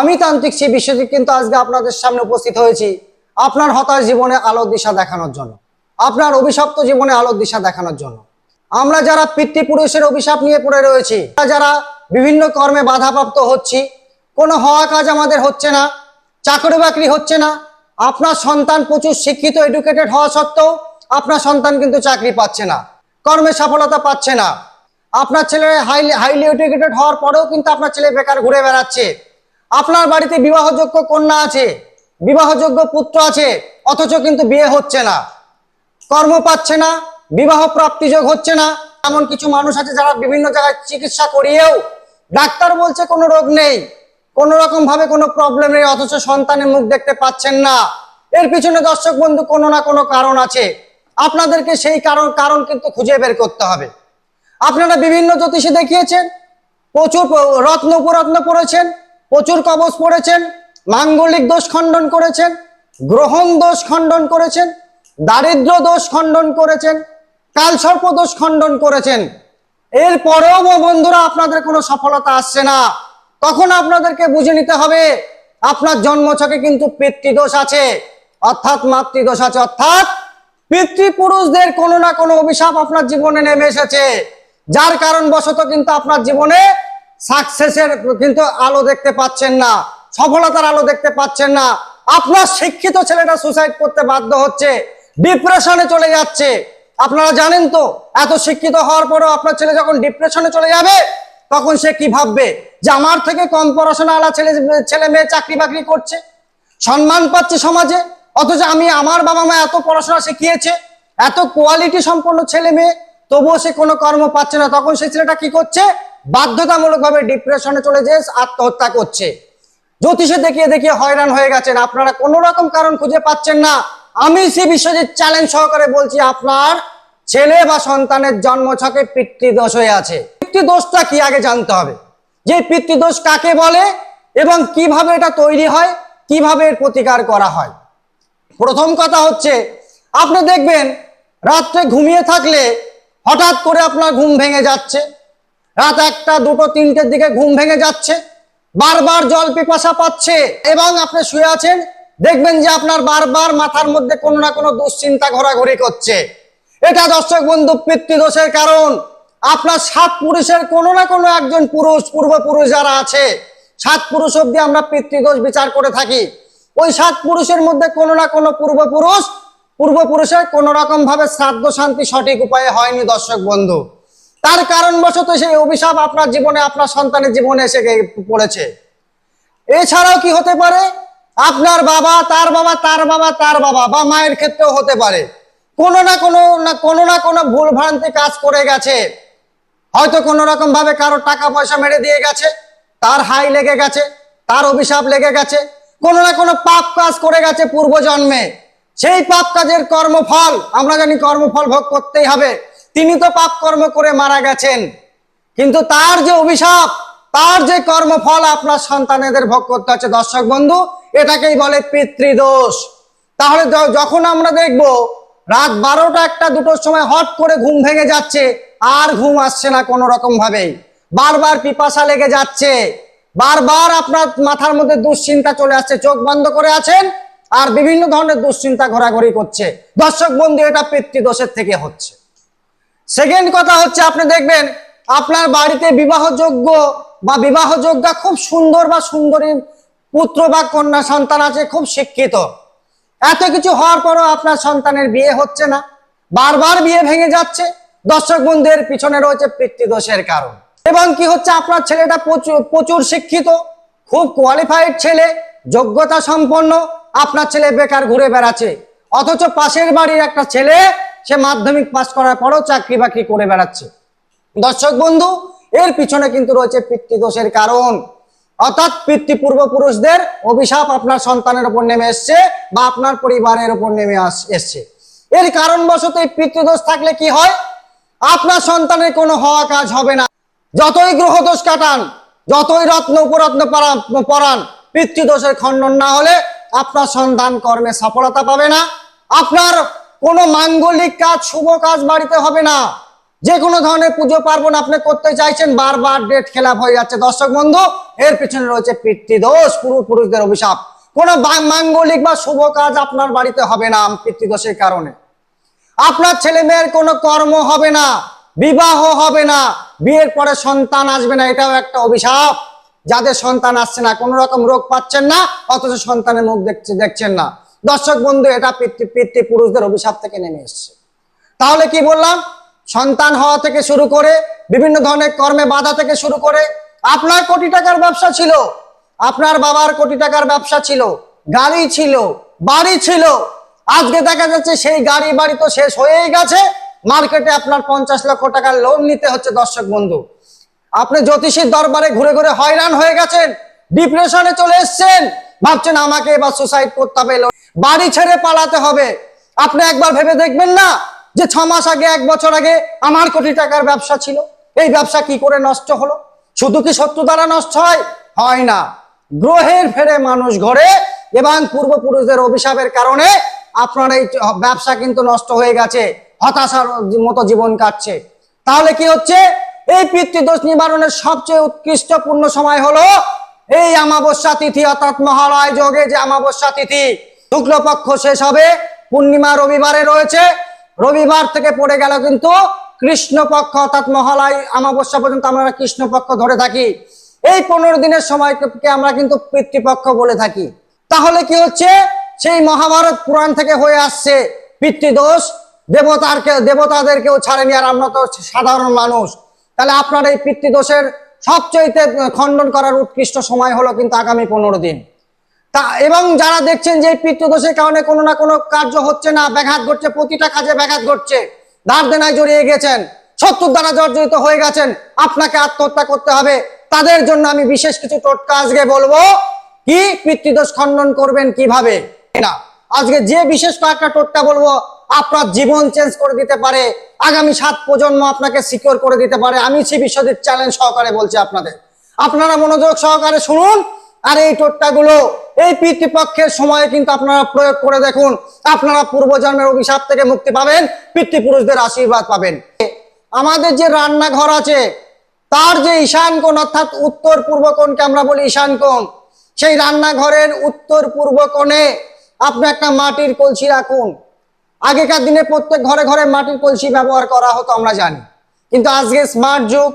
আমি তান্ত্রিক সেই বিশ্বজিৎ কিন্তু আজকে আপনাদের সামনে উপস্থিত হয়েছি আপনার হতাশ জীবনে আলোর দিশা দেখানোর জন্য, আপনার অভিশপ্ত জীবনে আলোর দিশা দেখানোর জন্য। আমরা যারা পিতৃপুরুষের অভিশাপ নিয়ে পড়ে রয়েছি যারা বিভিন্ন কর্মে বাধাপ্রাপ্ত হচ্ছি, কোনো হওয়া কাজ আমাদের হচ্ছে না, চাকরি বাকরি হচ্ছে না, আপনার সন্তান প্রচুর শিক্ষিত এডুকেটেড হওয়া সত্ত্বেও আপনার সন্তান কিন্তু চাকরি পাচ্ছে না, কর্মে সফলতা পাচ্ছে না। আপনার ছেলে হাইলি হাইলি এডুকেটেড হওয়ার পরেও কিন্তু আপনার ছেলে বেকার ঘুরে বেড়াচ্ছে। আপনার বাড়িতে বিবাহযোগ্য কন্যা আছে, বিবাহযোগ্য পুত্র আছে, অথচ কিন্তু বিয়ে হচ্ছে না। কর্ম পাচ্ছে না, বিবাহ প্রাপ্তিযোগ হচ্ছে না। এমন কিছু মানুষ আছে যারা বিভিন্ন জায়গায় চিকিৎসা করিয়েও ডাক্তার বলছে কোনো রোগ নেই, কোনো রকম ভাবে কোনো প্রবলেম নেই, অথচ সন্তানের মুখ দেখতে পাচ্ছেন না। এর পিছনে দর্শক বন্ধু কোনো না কোনো কারণ আছে। আপনাদেরকে সেই কারণ কারণ কিন্তু খুঁজে বের করতে হবে। আপনারা বিভিন্ন জ্যোতিষী দেখিয়েছেন, প্রচুর রত্ন উপরত্ন পড়েছেন প্রচুর কবচ পড়েছেন, মাঙ্গলিক দোষ খণ্ডন করেছেন, গ্রহণ দোষ খণ্ডন করেছেন, দারিদ্র দোষ খণ্ডন করেছেন, কালসর্প দোষ খণ্ডন করেছেন। এরপরেও বন্ধুরা আপনাদের কোনো সফলতা আসছে না। তখন আপনাদেরকে বুঝে নিতে হবে, আপনার জন্মছকে কিন্তু পিতৃদোষ আছে। অর্থাৎ মাতৃদোষ আছে, অর্থাৎ পিতৃপুরুষদের কোনো না কোনো অভিশাপ আপনার জীবনে নেমে এসেছে। যার কারণ বশত কিন্তু আপনার জীবনে সাকসেসের কিন্তু আলো দেখতে পাচ্ছেন না, সফলতার আলো দেখতে পাচ্ছেন না। আপনার শিক্ষিত ছেলেটা সুসাইড করতে বাধ্য হচ্ছে ডিপ্রেশনে চলে যাচ্ছে। আপনারা জানেন তো, এত শিক্ষিত হওয়ার পরেও আপনার ছেলে যখন ডিপ্রেশনে চলে যাবে, তখন সে কি ভাববে? যে আমার থেকে কম পড়াশোনা আলা ছেলে ছেলে মেয়ে চাকরি বাকরি করছে? সম্মান পাচ্ছে সমাজে? অথচ আমি আমার বাবা মা এত পড়াশোনা শিখিয়েছে, এত কোয়ালিটি সম্পন্ন ছেলে মেয়ে, তবুও সে কোনো কর্ম পাচ্ছে না। তখন সেই ছেলেটা কি করছে? বাধ্যতামূলক ভাবে ডিপ্রেশনে চলে যেয়ে আত্মহত্যা করছে। জ্যোতিষে দেখিয়ে দেখিয়ে হয়রান হয়ে গেছেন। আপনারা কোনো রকম কারণ খুঁজে পাচ্ছেন না। আমি সে বিষয়ে চ্যালেঞ্জ সহকারে বলছি, আপনার ছেলে বা সন্তানের জন্ম ছকে পিতৃদোষ হয়ে আছে। পিতৃদোষটা কি আগে জানতে হবে? যে পিতৃদোষ কাকে বলে এবং কীভাবে এটা তৈরি হয়, কীভাবে এর প্রতিকার করা হয়? প্রথম কথা হচ্ছে, আপনি দেখবেন, রাত্রে ঘুমিয়ে থাকলে হঠাৎ করে আপনার ঘুম ভেঙে যাচ্ছে। রাত একটা, দুটো, তিনটের দিকে ঘুম ভেঙে যাচ্ছে। বারবার জল পিপাসা পাচ্ছে। এবং আপনি শুয়ে আছেন, দেখবেন যে আপনার বারবার মাথার মধ্যে কোনো না কোনো দুশ্চিন্তা ঘোরাঘুরি করছে। এটা দর্শক বন্ধু, পিতৃদোষের কারণ। আপনার সাত পুরুষের কোনো না কোনো একজন পুরুষ, পূর্বপুরুষ যারা আছে, সাত পুরুষ অব্দি আমরা পিতৃদোষ বিচার করে থাকি। ওই সাত পুরুষের মধ্যে কোনো না কোনো পূর্বপুরুষ, পূর্বপুরুষের কোন রকম ভাবে শ্রাদ্ধ শান্তি সঠিক উপায়ে হয়নি দর্শক বন্ধু। তার কারণবশত সেই অভিশাপ আপনার জীবনে, আপনার সন্তানের জীবনে এসে পড়েছে। এছাড়াও কি হতে পারে? আপনার বাবা, তার বাবা তার বাবা তার বাবা, বা মায়ের ক্ষেত্রেও হতে পারে। কোনো না কোনো না কোনো না কোনো ভুল ভ্রান্তি কাজ করে গেছে। হয়তো কোনো রকম ভাবে কারও টাকা পয়সা মেরে দিয়ে গেছে, তার হাই লেগে গেছে, তার অভিশাপ লেগে গেছে। কোনো না কোনো পাপ কাজ করে গেছে পূর্ব জন্মে সেই পাপ কাজের কর্মফল, আমরা জানি কর্মফল ভোগ করতেই হবে। তিনি তো পাপ কর্ম করে মারা গেছেন। কিন্তু তার যে অভিশাপ, তার যে কর্মফল আপনার সন্তানেদের ভোগ করতে হচ্ছে, দর্শক বন্ধু, এটাকেই বলে পিতৃদোষ। তাহলে যখন আমরা দেখব, রাত বারোটা একটা দুটোর সময় হট করে ঘুম ভেঙে যাচ্ছে, আর ঘুম আসছে না কোনো রকম ভাবেই বারবার পিপাসা লেগে যাচ্ছে। বারবার আপনার মাথার মধ্যে দুশ্চিন্তা চলে আসছে, চোখ বন্ধ করে আছেন, আর বিভিন্ন ধরনের দুশ্চিন্তা ঘোরাঘুরি করছে। দর্শক বন্ধু, এটা পিতৃদোষের থেকে হচ্ছে। সেকেন্ড কথা হচ্ছে, আপনি দেখবেন, আপনার বাড়িতে বিবাহযোগ্য বা বিবাহযোগ্য খুব সুন্দর বা সুন্দরী পুত্র বা কন্যা সন্তান আছে, খুব শিক্ষিত। এত কিছু হওয়ার পরও আপনার সন্তানের বিয়ে হচ্ছে না। বারবার বিয়ে ভেঙে যাচ্ছে। দর্শক বন্ধুদের পিছনে রয়েছে পিতৃদোষের কারণ। এবং কি হচ্ছে, আপনার ছেলেটা প্রচুর প্রচুর শিক্ষিত, খুব কোয়ালিফাইড ছেলে, যোগ্যতা সম্পন্ন, আপনার ছেলে বেকার ঘুরে বেড়াচ্ছে। অথচ পাশের বাড়ির একটা ছেলে সে মাধ্যমিক পাস করার পরেও চাকরি বাকরি করে বেড়াচ্ছে। দর্শক বন্ধু, এর পিছনে কিন্তু রয়েছে পিতৃদোষের কারণ। অর্থাৎ পিতৃ পূর্বপুরুষদের অভিশাপ আপনার সন্তানের উপর নেমে এসছে বা আপনার পরিবারের উপর নেমে এসছে। এর কারণবশত এই পিতৃদোষ থাকলে কি হয়? আপনার সন্তানের কোনো হওয়া কাজ হবে না। যতই গ্রহদোষ কাটান, যতই রত্ন উপরত্ন পরা- পরান, পিতৃদোষের খণ্ডন না হলে আপনার সন্তান কর্মে সফলতা পাবে না। আপনার কোনো মাঙ্গলিক কাজ, শুভ কাজ বাড়িতে হবে না। যে কোনো ধরনের পুজো পার্বণ আপনি করতে চাইছেন, বারবার ডেট খেলাপ হয়ে যাচ্ছে। দর্শক বন্ধু, এর পিছনে রয়েছে পিতৃদোষ পূর্বপুরুষদের অভিশাপ। কোনো মাঙ্গলিক বা শুভ কাজ আপনার বাড়িতে হবে না পিতৃদোষের কারণে। আপনার ছেলে মেয়ের কোনো কর্ম হবে না, বিবাহ হবে না, বিয়ের পরে সন্তান আসবে না, এটাও একটা অভিশাপ। যাদের সন্তান আসছে না কোনো রকম রোগ পাচ্ছেন না, অথচ সন্তানের মুখ দেখছে দেখছেন না। দর্শক বন্ধু, এটা পিতৃ, পিতৃপুরুষদের অভিশাপ থেকে নেমে এসছে। তাহলে কি বললাম? সন্তান হওয়া থেকে শুরু করে বিভিন্ন ধরনের কর্মে বাধা থেকে শুরু করে আপনার কোটি টাকার ব্যবসা ছিল, আপনার বাবার কোটি টাকার ব্যবসা ছিল, গাড়ি ছিল, বাড়ি ছিল। আজকে দেখা যাচ্ছে সেই গাড়ি বাড়ি তো শেষ হয়েই গেছে, মার্কেটে আপনার পঞ্চাশ লক্ষ টাকার লোন নিতে হচ্ছে দর্শক বন্ধু। আপনি জ্যোতিষীর দরবারে ঘুরে ঘুরে হয়রান হয়ে গেছেন, ডিপ্রেশনে চলে এসেছেন, ভাবছেন আমাকে এবার সুসাইড করতে হবে বাড়ি ছেড়ে পালাতে হবে। আপনি একবার ভেবে দেখবেন না যে ছ মাস আগে, এক বছর আগে আমার কোটি টাকার ব্যবসা ছিল। এই ব্যবসা কি করে নষ্ট হলো? শুধু কি শত্রু দ্বারা নষ্ট হয়? হয় না। গ্রহের ফেরে মানুষ ঘরে এবং পূর্বপুরুষদের অভিশাপের কারণে আপনার এই ব্যবসা কিন্তু নষ্ট হয়ে গেছে, হতাশার মতো জীবন কাটছে। তাহলে কি হচ্ছে? এই পিতৃদোষ নিবারণের সবচেয়ে উৎকৃষ্টপূর্ণ সময় হলো এই অমাবস্যা তিথি, অর্থাৎ মহালয় যোগে যে অমাবস্যা তিথি শুক্লপক্ষ শেষ হবে, পূর্ণিমা রবিবারে রয়েছে। রবিবার থেকে পড়ে গেল কিন্তু কৃষ্ণপক্ষ অর্থাৎ মহালয় অমাবস্যা পর্যন্ত আমরা কৃষ্ণপক্ষ ধরে থাকি। এই পনেরো দিনের সময়কে আমরা কিন্তু পিতৃপক্ষ বলে থাকি। তাহলে কি হচ্ছে? সেই মহাভারত পুরাণ থেকে হয়ে আসছে পিতৃদোষ। দেবতার দেবতাদেরকেও ছাড়েনি আর আমরা তো সাধারণ মানুষ। তাহলে আপনার এই পিতৃদোষের সবচেয়ে খণ্ডন করার উৎকৃষ্ট সময় হলো কিন্তু আগামী পনেরো দিন। তা, এবং যারা দেখছেন যে পিতৃদোষের কারণে কোনো না কোনো কার্য হচ্ছে না, ব্যাঘাত ঘটছে, প্রতিটা কাজে ব্যাঘাত ঘটছে, ধার দেনায় জড়িয়ে গেছেন, শত্রুর দ্বারা জর্জরিত হয়ে গেছেন, আপনাকে আত্মহত্যা করতে হবে। তাদের জন্য আমি বিশেষ কিছু টোটকা আজকে বলব, কি পিতৃদোষ খণ্ডন করবেন কীভাবে? না, আজকে যে বিশেষ কয়েকটা টোটকা বলব, আপনার জীবন চেঞ্জ করে দিতে পারে, আগামী সাত প্রজন্ম আপনাকে সিকিউর করে দিতে পারে। আমি সে বিশ্বজিৎ চ্যালেঞ্জ সহকারে বলছি আপনাদের। আপনারা মনোযোগ সহকারে শুনুন আর এই টোটকাগুলো এই পিতৃপক্ষের সময়ে কিন্তু আপনারা প্রয়োগ করে দেখুন, আপনারা পূর্বজন্মের অভিশাপ থেকে মুক্তি পাবেন, পিতৃপুরুষদের আশীর্বাদ পাবেন। আমাদের যে রান্নাঘর আছে, তার যে ঈশান কোণ, অর্থাৎ উত্তর পূর্ব কোণকে আমরা বলি ঈশান কোণ, সেই রান্নাঘরের উত্তর পূর্ব কোণে আপনি একটা মাটির কলসি রাখুন। আগেকার দিনে প্রত্যেক ঘরে ঘরে মাটির কলসি ব্যবহার করা হতো, আমরা জানি। কিন্তু আজকে স্মার্ট যুগ,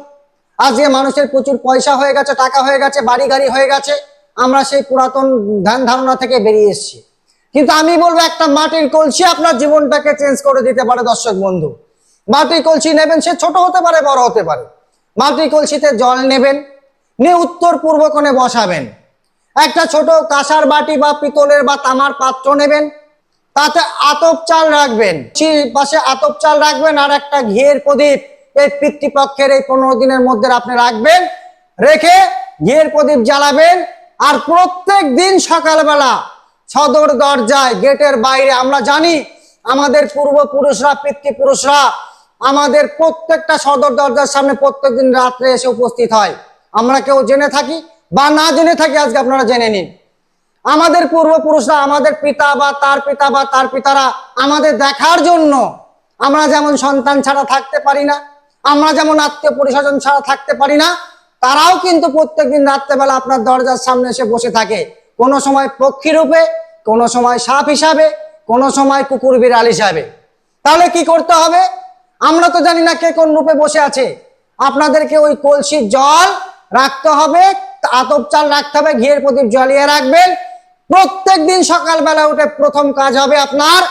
আজকে মানুষের প্রচুর পয়সা হয়ে গেছে, টাকা হয়ে গেছে বাড়ি গাড়ি হয়ে গেছে। আমরা সেই পুরাতন ধ্যান ধারণা থেকে বেরিয়ে এসেছি। কিন্তু আমি বলব একটা মাটির কলসি আপনার জীবনটাকে চেঞ্জ করে দিতে পারে দর্শক বন্ধু। মাটির কলসি নেবেন, সে ছোট হতে পারে, বড় হতে পারে। মাটির কলসিতে জল নেবেন, নিয়ে উত্তর পূর্ব কোণে বসাবেন। একটা ছোট কাঁসার বাটি বা পিতলের বা তামার পাত্র নেবেন, তাতে আতপ চাল রাখবেন। পাশে আতপ চাল রাখবেন আর একটা ঘিয়ের প্রদীপ এই পিতৃপক্ষের এই পনেরো দিনের মধ্যে আপনি রাখবেন, রেখে ঘিয়ের প্রদীপ জ্বালাবেন আর প্রত্যেক দিন সকালবেলা সদর দরজায়, গেটের বাইরে, আমরা জানি আমাদের পূর্বপুরুষরা, পিতৃপুরুষরা আমাদের প্রত্যেকটা সদর দরজার সামনে প্রত্যেকদিন রাত্রে এসে উপস্থিত হয়। আমরা কেউ জেনে থাকি বা না জেনে থাকি, আজকে আপনারা জেনে নিন। আমাদের পূর্বপুরুষরা, আমাদের পিতা বা তার পিতা বা তার পিতারা আমাদের দেখার জন্য আমরা যেমন সন্তান ছাড়া থাকতে পারি না, আমরা যেমন আত্মীয় পরিস্বজন ছাড়া থাকতে পারি না তারাও কিন্তু প্রত্যেকদিন রাত্রেবেলা আপনার দরজার সামনে এসে বসে থাকে। কোনো সময় পক্ষী রূপে, কোনো সময় সাপ হিসাবে, কোনো সময় কুকুর বিড়াল হিসাবে। তাহলে কি করতে হবে? আমরা তো জানি না কে কোন রূপে বসে আছে। আপনাদেরকে ওই কলসির জল রাখতে হবে, আতপ চাল রাখতে হবে, ঘিয়ের প্রদীপ জ্বালিয়ে রাখবেন। প্রত্যেক দিন সকালবেলা উঠে প্রথম কাজ হবে আপনার,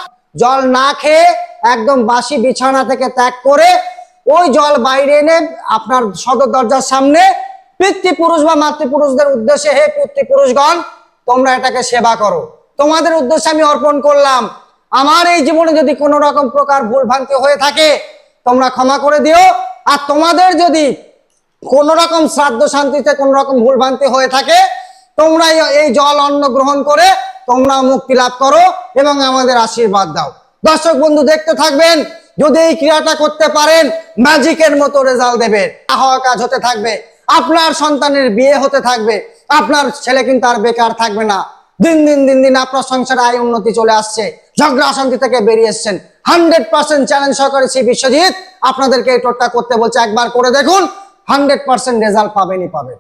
জল না খেয়ে একদম বাসি বিছানা থেকে ত্যাগ করে ওই জল বাইরে এনে আপনার সদর দরজার সামনে পিতৃপুরুষ বা মাতৃপুরুষদের উদ্দেশ্যে, হে পিতৃপুরুষগণ, তোমরা এটাকে সেবা করো। তোমাদের উদ্দেশ্যে আমি অর্পণ করলাম। আমার এই জীবনে যদি কোনো রকম প্রকার ভুল ভ্রান্তি হয়ে থাকে, তোমরা ক্ষমা করে দিও। আর তোমাদের যদি কোন রকম শ্রাদ্ধ শান্তিতে কোন রকম ভুল ভ্রান্তি হয়ে থাকে, তোমরা এই- জল অন্ন গ্রহণ করে তোমরা মুক্তি লাভ করো এবং আমাদের আশীর্বাদ দাও। দর্শক বন্ধু, দেখতে থাকবেন যদি এই ক্রিয়াটা করতে পারেন ম্যাজিকের মতো রেজাল্ট দেবে। হওয়া কাজ হতে থাকবে। আপনার সন্তানের বিয়ে হতে থাকবে। আপনার ছেলে কিন্তু আর বেকার থাকবে না। দিন দিন দিন দিন আপনার সংসারে আয় উন্নতি চলে আসছে। ঝগড়া অশান্তি থেকে বেরিয়ে এসেছেন। হান্ড্রেড পার্সেন্ট চ্যালেঞ্জ সহকারে শ্রী বিশ্বজিৎ আপনাদেরকে এই টোটকা করতে বলছে। একবার করে দেখুন, হান্ড্রেড পার্সেন্ট রেজাল্ট পাবেনই পাবেন।